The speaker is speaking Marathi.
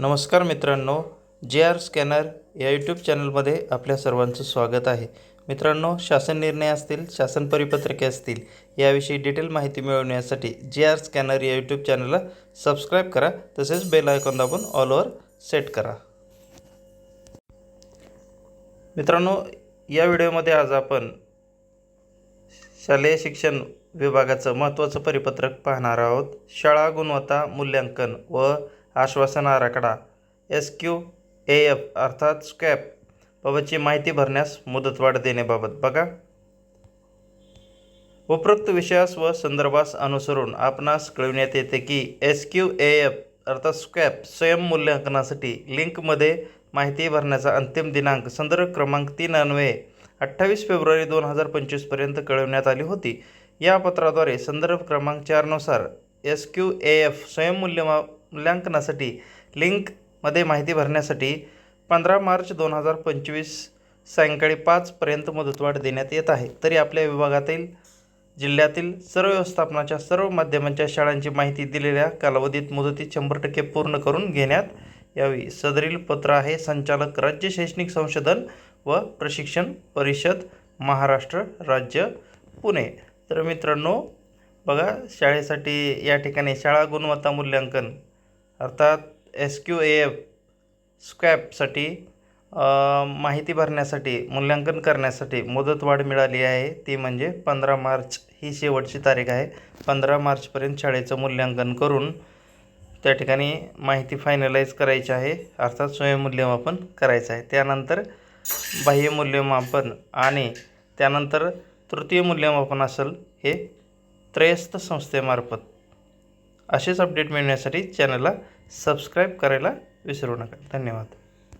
नमस्कार मित्रांनो जे आर स्कॅनर या यूट्यूब चॅनलमध्ये आपल्या सर्वांचं स्वागत आहे. मित्रांनो शासन निर्णय असतील शासन परिपत्रके असतील याविषयी डिटेल माहिती मिळवण्यासाठी जे आर स्कॅनर या यूट्यूब चॅनलला सबस्क्राईब करा तसेच बेल आयकॉन दाबून ऑलवर सेट करा. मित्रांनो या व्हिडिओमध्ये आज आपण शालेय शिक्षण विभागाचं महत्त्वाचं परिपत्रक पाहणार आहोत. शाळा गुणवत्ता मूल्यांकन व आश्वासन आराखडा एस क्यू ए एफ अर्थात स्कॅप. बाबतची माहिती भरण्यास मुदतवाढ देण्याबाबत बघा. उपरोक्त विषयास व संदर्भास अनुसरून आपणास कळविण्यात येते की एस क्यू ए एफ अर्थात स्कॅप स्वयं मूल्यांकनासाठी लिंकमध्ये माहिती भरण्याचा अंतिम दिनांक संदर्भ क्रमांक तीन अन्वये अठ्ठावीस फेब्रुवारी दोन हजार पंचवीसपर्यंत कळविण्यात आली होती. या पत्राद्वारे संदर्भ क्रमांक चारनुसार एस क्यू ए एफ स्वयंमूल्यमा मूल्यांकनासाठी लिंकमध्ये माहिती भरण्यासाठी पंधरा मार्च दोन हजार पंचवीस सायंकाळी पाचपर्यंत मुदतवाढ देण्यात येत आहे. तरी आपल्या विभागातील जिल्ह्यातील सर्व व्यवस्थापनाच्या सर्व माध्यमांच्या शाळांची माहिती दिलेल्या कालावधीत मुदतीत शंभर टक्के पूर्ण करून घेण्यात यावी. सदरील पत्र आहे संचालक राज्य शैक्षणिक संशोधन व प्रशिक्षण परिषद महाराष्ट्र राज्य पुणे. तर मित्रांनो बघा शाळेसाठी या ठिकाणी शाळा गुणवत्ता मूल्यांकन अर्थात एस क्यू ए एफ स्कॅपसाठी माहिती भरण्यासाठी मूल्यांकन करण्यासाठी मुदतवाढ मिळाली आहे. ती म्हणजे पंधरा मार्च ही शेवटची तारीख आहे. पंधरा मार्चपर्यंत शाळेचं मूल्यांकन करून त्या ठिकाणी माहिती फायनलाईज करायची आहे. अर्थात स्वयंमूल्यमापन करायचं आहे. त्यानंतर बाह्य मूल्यमापन आणि त्यानंतर तृतीय मूल्यमापन असेल हे त्रयस्थ संस्थेमार्फत असेच अपडेट मिळण्यासाठी चॅनलला सबस्क्राईब करायला विसरू नका. धन्यवाद.